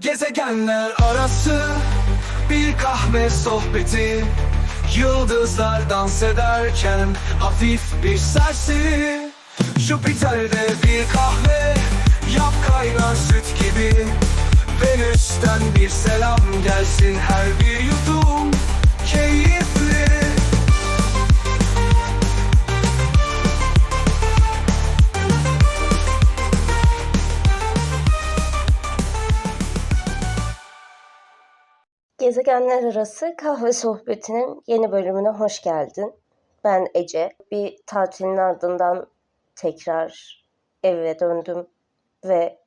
Gezegenler arası bir kahve sohbeti. Yıldızlar dans ederken hafif bir serseri Jüpiter'de bir kahve yap kaynar süt gibi. Venüs'ten bir selam gelsin her bir yudum. Keyifli Gezegenler Arası Kahve Sohbeti'nin yeni bölümüne hoş geldin. Ben Ece. Bir tatilin ardından tekrar eve döndüm ve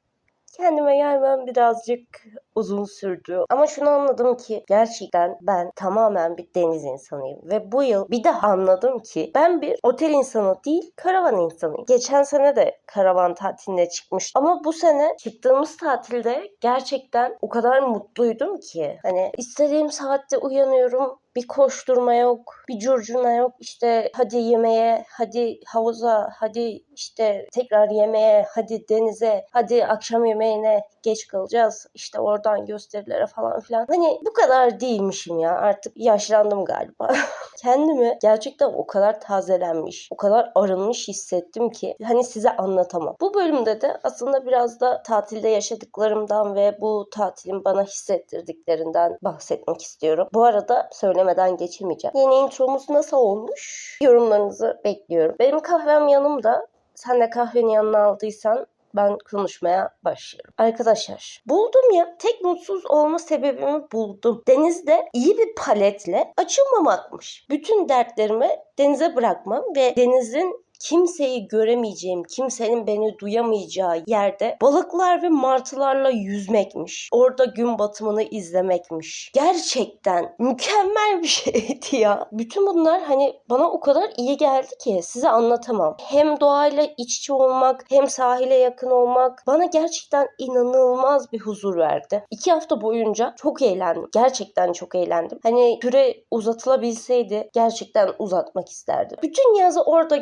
kendime gelmem birazcık uzun sürdü. Ama şunu anladım ki gerçekten ben tamamen bir deniz insanıyım. Ve bu yıl bir daha anladım ki ben bir otel insanı değil karavan insanıyım. Geçen sene de karavan tatiline çıkmıştım. Ama bu sene çıktığımız tatilde gerçekten o kadar mutluydum ki. Hani istediğim saatte uyanıyorum. Bir koşturma yok, bir curcuna yok. İşte hadi yemeğe, hadi havuza, hadi işte tekrar yemeğe, hadi denize, hadi akşam yemeğine geç kalacağız. İşte oradan gösterilere falan filan. Hani bu kadar değilmişim ya. Artık yaşlandım galiba. Kendimi gerçekten o kadar tazelenmiş, o kadar arınmış hissettim ki hani size anlatamam. Bu bölümde de aslında biraz da tatilde yaşadıklarımdan ve bu tatilin bana hissettirdiklerinden bahsetmek istiyorum. Bu arada söylemeden geçemeyeceğim. Yeni intromuz nasıl olmuş? Yorumlarınızı bekliyorum. Benim kahvem yanımda. Sen de kahveni yanına aldıysan ben konuşmaya başlıyorum. Arkadaşlar buldum ya tek mutsuz olma sebebimi buldum. Denizde iyi bir paletle açılmamakmış. Bütün dertlerimi denize bırakmam ve denizin kimseyi göremeyeceğim, kimsenin beni duyamayacağı yerde balıklar ve martılarla yüzmekmiş. Orada gün batımını izlemekmiş. Gerçekten mükemmel bir şeydi ya. Bütün bunlar hani bana o kadar iyi geldi ki size anlatamam. Hem doğayla iç içe olmak, hem sahile yakın olmak bana gerçekten inanılmaz bir huzur verdi. İki hafta boyunca çok eğlendim. Gerçekten çok eğlendim. Hani süre uzatılabilseydi gerçekten uzatmak isterdim. Bütün yazı orada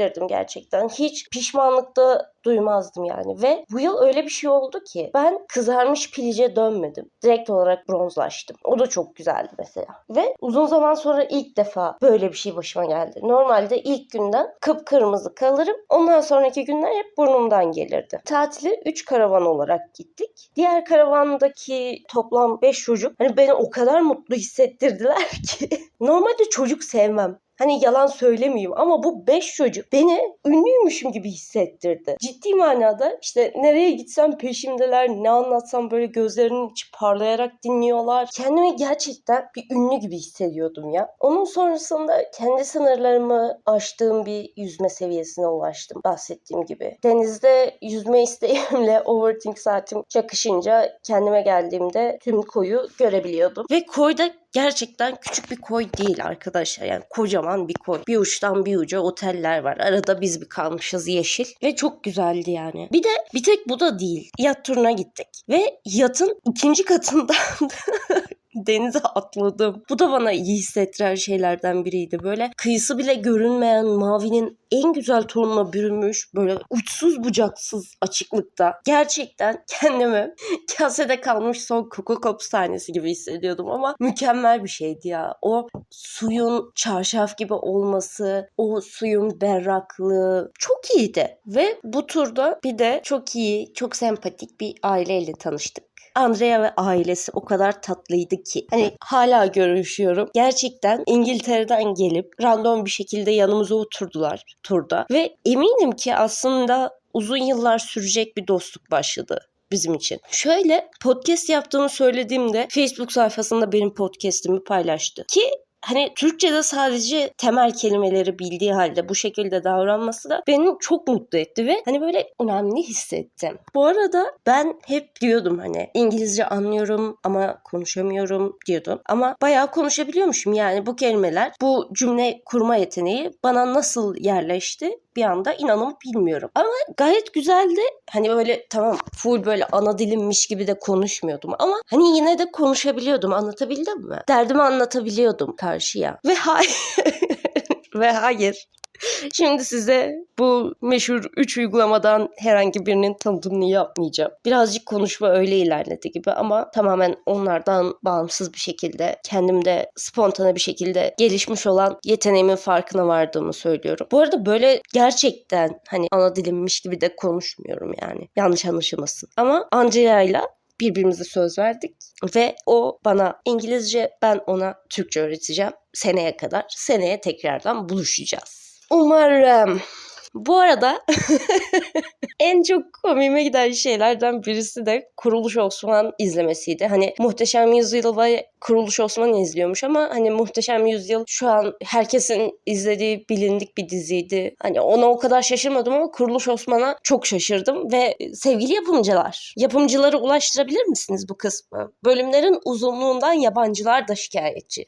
geçirebilirdim gerçekten. Hiç pişmanlıkta duymazdım yani. Ve bu yıl öyle bir şey oldu ki ben kızarmış pilice dönmedim. Direkt olarak bronzlaştım. O da çok güzeldi mesela. Ve uzun zaman sonra ilk defa böyle bir şey başıma geldi. Normalde ilk günden kıpkırmızı kalırım. Ondan sonraki günler hep burnumdan gelirdi. Tatile 3 karavan olarak gittik. Diğer karavandaki toplam 5 çocuk hani beni o kadar mutlu hissettirdiler ki. Normalde çocuk sevmem. Hani yalan söylemeyeyim ama bu 5 çocuk beni ünlüymüşüm gibi hissettirdi. Ciddi manada işte nereye gitsem peşimdeler, ne anlatsam böyle gözlerinin içi parlayarak dinliyorlar. Kendimi gerçekten bir ünlü gibi hissediyordum ya. Onun sonrasında kendi sınırlarımı aştığım bir yüzme seviyesine ulaştım bahsettiğim gibi. Denizde yüzme isteğimle overthink saatim çakışınca kendime geldiğimde tüm koyu görebiliyordum. Ve koyda gerçekten küçük bir koy değil arkadaşlar. Yani kocaman bir koy. Bir uçtan bir uca oteller var. Arada biz bir kalmışız yeşil. Ve çok güzeldi yani. Bir de bir tek bu da değil. Yat turuna gittik. Ve yatın ikinci katından denize atladım. Bu da bana iyi hissettiren şeylerden biriydi. Böyle kıyısı bile görünmeyen mavinin en güzel tonuna bürünmüş böyle uçsuz bucaksız açıklıkta gerçekten kendimi kasede kalmış son Coco Pops tanesi gibi hissediyordum ama mükemmel bir şeydi ya. O suyun çarşaf gibi olması, o suyun berraklığı çok iyiydi. Ve bu turda bir de çok iyi, çok sempatik bir aileyle tanıştık. Andrea ve ailesi o kadar tatlıydı ki. Hani hala görüşüyorum. Gerçekten İngiltere'den gelip random bir şekilde yanımıza oturdular turda. Ve eminim ki aslında uzun yıllar sürecek bir dostluk başladı bizim için. Şöyle podcast yaptığımı söylediğimde Facebook sayfasında benim podcast'imi paylaştı. Ki hani Türkçe'de sadece temel kelimeleri bildiği halde bu şekilde davranması da beni çok mutlu etti ve hani böyle önemli hissettim. Bu arada ben hep diyordum hani İngilizce anlıyorum ama konuşamıyorum diyordum. Ama bayağı konuşabiliyormuşum yani bu kelimeler, bu cümle kurma yeteneği bana nasıl yerleşti bir anda inanın bilmiyorum. Ama gayet güzeldi. Hani böyle tamam full böyle ana dilimmiş gibi de konuşmuyordum ama hani yine de konuşabiliyordum. Anlatabildim mi? Derdimi anlatabiliyordum karşıya. Ve hayır. Ve hayır. Şimdi size bu meşhur 3 uygulamadan herhangi birinin tanıtımını yapmayacağım. Birazcık konuşma öyle ilerledi gibi ama tamamen onlardan bağımsız bir şekilde kendimde spontane bir şekilde gelişmiş olan yeteneğimin farkına vardığımı söylüyorum. Bu arada böyle gerçekten hani ana dilimmiş gibi de konuşmuyorum yani. Yanlış anlaşılmasın. Ama Andrea birbirimize söz verdik ve o bana İngilizce ben ona Türkçe öğreteceğim seneye kadar. Seneye tekrardan buluşacağız. Umarım. Bu arada en çok komiğime giden şeylerden birisi de Kuruluş Osman izlemesiydi. Hani Muhteşem Yüzyıl ve Kuruluş Osman izliyormuş ama hani Muhteşem Yüzyıl şu an herkesin izlediği bilindik bir diziydi. Hani ona o kadar şaşırmadım ama Kuruluş Osman'a çok şaşırdım ve sevgili yapımcılar, yapımcıları ulaştırabilir misiniz bu kısmı? Bölümlerin uzunluğundan yabancılar da şikayetçi.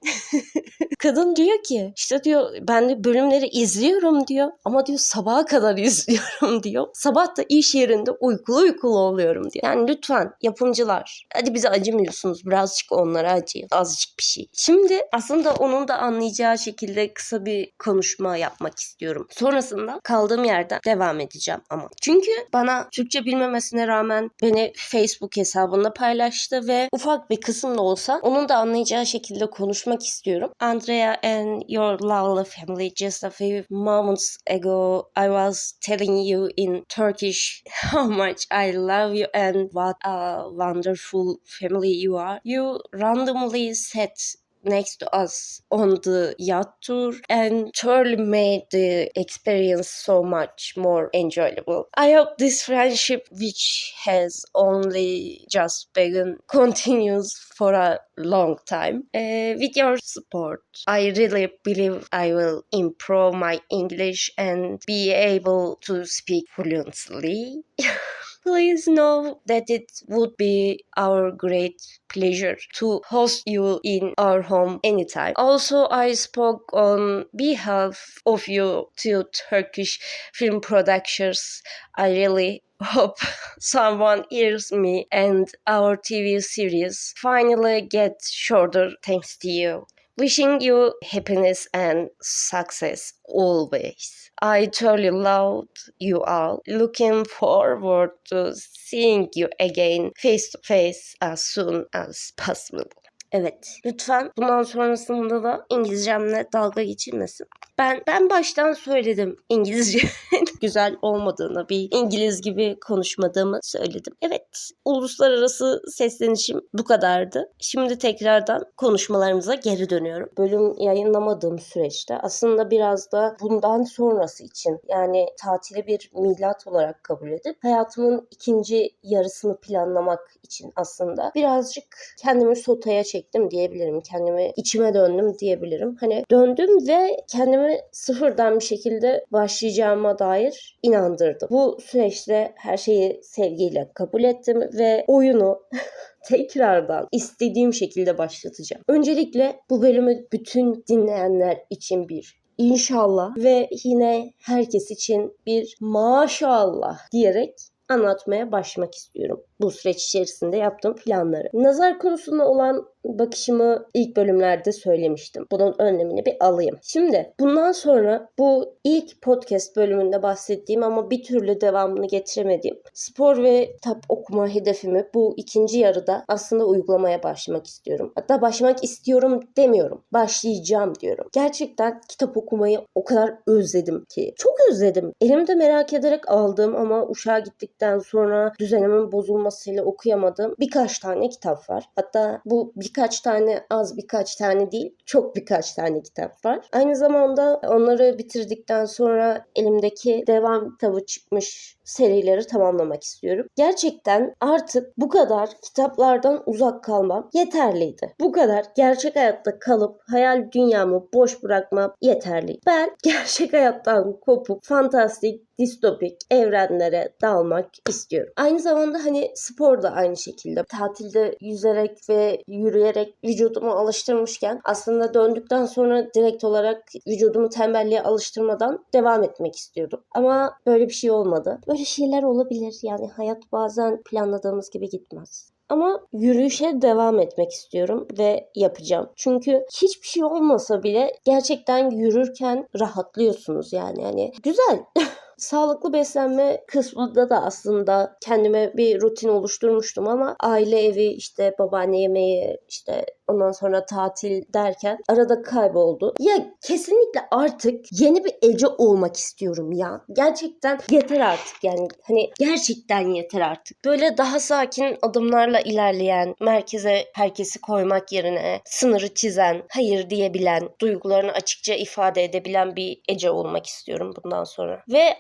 Kadın diyor ki işte diyor ben de bölümleri izliyorum diyor ama diyor sabaha kadar izliyorum diyor. Sabah da iş yerinde uykulu uykulu oluyorum diyor. Yani lütfen yapımcılar hadi bize acımıyorsunuz birazcık onlara acıyın. Azıcık bir şey. Şimdi aslında onun da anlayacağı şekilde kısa bir konuşma yapmak istiyorum. Sonrasında kaldığım yerden devam edeceğim ama. Çünkü bana Türkçe bilmemesine rağmen beni Facebook hesabında paylaştı ve ufak bir kısım da olsa onun da anlayacağı şekilde konuşmak istiyorum. Andrea and your lovely family just a few moments ago was telling you in Turkish how much I love you and what a wonderful family you are. You randomly sat next to us on the yacht tour and truly made the experience so much more enjoyable. I hope this friendship, which has only just begun, continues for a long time. Uh, with your support, I really believe I will improve my English and be able to speak fluently. Please know that it would be our great pleasure to host you in our home anytime. Also, I spoke on behalf of you to Turkish film productions. I really hope someone hears me and our TV series finally get shorter thanks to you. Wishing you happiness and success always. I truly loved you all. Looking forward to seeing you again face to face as soon as possible. Evet. Lütfen bundan sonrasında da İngilizcemle dalga geçilmesin. Ben ben baştan söyledim İngilizce güzel olmadığını, bir İngiliz gibi konuşmadığımı söyledim. Evet, uluslararası seslenişim bu kadardı. Şimdi tekrardan konuşmalarımıza geri dönüyorum. Bölüm yayınlamadığım süreçte aslında biraz da bundan sonrası için yani tatili bir milat olarak kabul edip hayatımın ikinci yarısını planlamak için aslında birazcık kendimi sotaya çektim diyebilirim. Kendimi içime döndüm diyebilirim. Hani döndüm ve kendimi sıfırdan bir şekilde başlayacağıma dair inandırdım. Bu süreçte her şeyi sevgiyle kabul ettim ve oyunu tekrardan istediğim şekilde başlatacağım. Öncelikle bu bölümü bütün dinleyenler için bir inşallah ve yine herkes için bir maşallah diyerek anlatmaya başlamak istiyorum. Bu süreç içerisinde yaptığım planları. Nazar konusunda olan bakışımı ilk bölümlerde söylemiştim. Bunun önlemini bir alayım. Şimdi bundan sonra bu ilk podcast bölümünde bahsettiğim ama bir türlü devamını getiremediğim spor ve kitap okuma hedefimi bu ikinci yarıda aslında uygulamaya başlamak istiyorum. Hatta başlamak istiyorum demiyorum. Başlayacağım diyorum. Gerçekten kitap okumayı o kadar özledim ki. Çok özledim. Elimde merak ederek aldığım ama uşağa gittikten sonra düzenimin bozulmasıyla okuyamadığım birkaç tane kitap var. Hatta bu birkaç tane az birkaç tane değil çok birkaç tane kitap var. Aynı zamanda onları bitirdikten sonra elimdeki devam kitabı çıkmış serileri tamamlamak istiyorum. Gerçekten artık bu kadar kitaplardan uzak kalmam yeterliydi. Bu kadar gerçek hayatta kalıp hayal dünyamı boş bırakmam yeterli. Ben gerçek hayattan kopup fantastik distopik evrenlere dalmak istiyorum. Aynı zamanda hani spor da aynı şekilde. Tatilde yüzerek ve yürüyerek vücudumu alıştırmışken aslında döndükten sonra direkt olarak vücudumu tembelliğe alıştırmadan devam etmek istiyordum. Ama böyle bir şey olmadı. Böyle şeyler olabilir. Yani hayat bazen planladığımız gibi gitmez. Ama yürüyüşe devam etmek istiyorum ve yapacağım. Çünkü hiçbir şey olmasa bile gerçekten yürürken rahatlıyorsunuz yani. Hani güzel. Sağlıklı beslenme kısmında da aslında kendime bir rutin oluşturmuştum ama aile evi işte babaanne yemeği işte ondan sonra tatil derken arada kayboldu. Ya kesinlikle artık yeni bir Ece olmak istiyorum ya. Gerçekten yeter artık yani. Hani gerçekten yeter artık. Böyle daha sakin adımlarla ilerleyen, merkeze herkesi koymak yerine sınırı çizen, hayır diyebilen, duygularını açıkça ifade edebilen bir Ece olmak istiyorum bundan sonra. Ve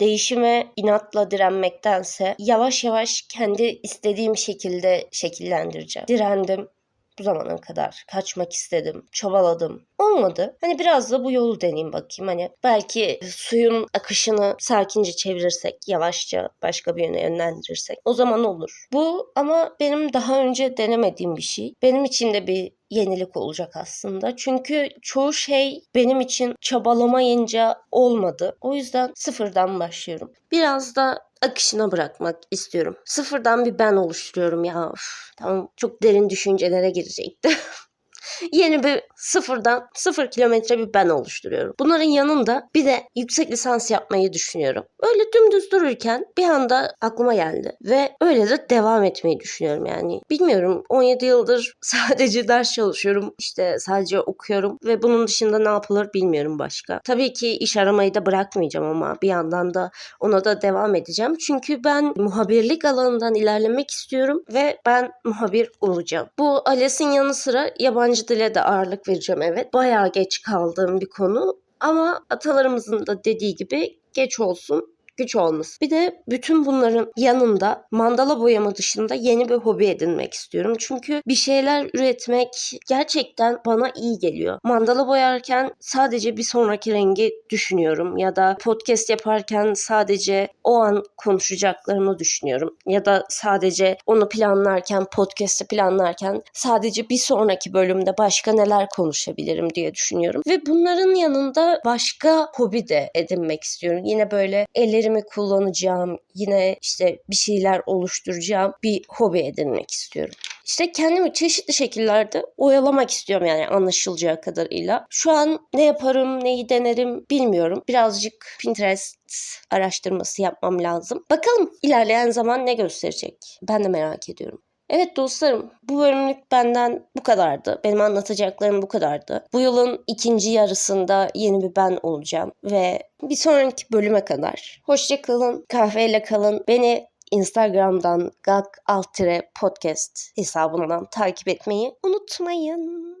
değişime inatla direnmektense yavaş yavaş kendi istediğim şekilde şekillendireceğim. Direndim bu zamana kadar. Kaçmak istedim, çabaladım. Olmadı. Hani biraz da bu yolu deneyeyim bakayım. Hani belki suyun akışını sakince çevirirsek, yavaşça başka bir yöne yönlendirirsek o zaman olur. Bu ama benim daha önce denemediğim bir şey. Benim için de bir yenilik olacak aslında. Çünkü çoğu şey benim için çabalamayınca olmadı. O yüzden sıfırdan başlıyorum. Biraz da akışına bırakmak istiyorum. Sıfırdan bir ben oluşturuyorum ya. Üf, tamam çok derin düşüncelere girecekti. Yeni bir sıfırdan sıfır kilometre bir ben oluşturuyorum. Bunların yanında bir de yüksek lisans yapmayı düşünüyorum. Öyle dümdüz dururken bir anda aklıma geldi. Ve öyle de devam etmeyi düşünüyorum yani. Bilmiyorum 17 yıldır sadece ders çalışıyorum. işte sadece okuyorum ve bunun dışında ne yapılır bilmiyorum başka. Tabii ki iş aramayı da bırakmayacağım ama bir yandan da ona da devam edeceğim. Çünkü ben muhabirlik alanından ilerlemek istiyorum ve ben muhabir olacağım. Bu ALES'in yanı sıra yabancı dile de ağırlık vereceğim evet. Bayağı geç kaldığım bir konu ama atalarımızın da dediği gibi geç olsun güç olması. Bir de bütün bunların yanında mandala boyama dışında yeni bir hobi edinmek istiyorum. Çünkü bir şeyler üretmek gerçekten bana iyi geliyor. Mandala boyarken sadece bir sonraki rengi düşünüyorum ya da podcast yaparken sadece o an konuşacaklarımı düşünüyorum ya da sadece onu planlarken podcast'ı planlarken sadece bir sonraki bölümde başka neler konuşabilirim diye düşünüyorum. Ve bunların yanında başka hobi de edinmek istiyorum. Yine böyle ellerimi kullanacağım, yine işte bir şeyler oluşturacağım bir hobi edinmek istiyorum. İşte kendimi çeşitli şekillerde oyalamak istiyorum yani anlaşılacağı kadarıyla. Şu an ne yaparım, neyi denerim bilmiyorum. Birazcık Pinterest araştırması yapmam lazım. Bakalım ilerleyen zaman ne gösterecek? Ben de merak ediyorum. Evet dostlarım, bu bölümlük benden bu kadardı. Benim anlatacaklarım bu kadardı. Bu yılın ikinci yarısında yeni bir ben olacağım ve bir sonraki bölüme kadar hoşça kalın, kahveyle kalın. Beni Instagram'dan gak podcast hesabından takip etmeyi unutmayın.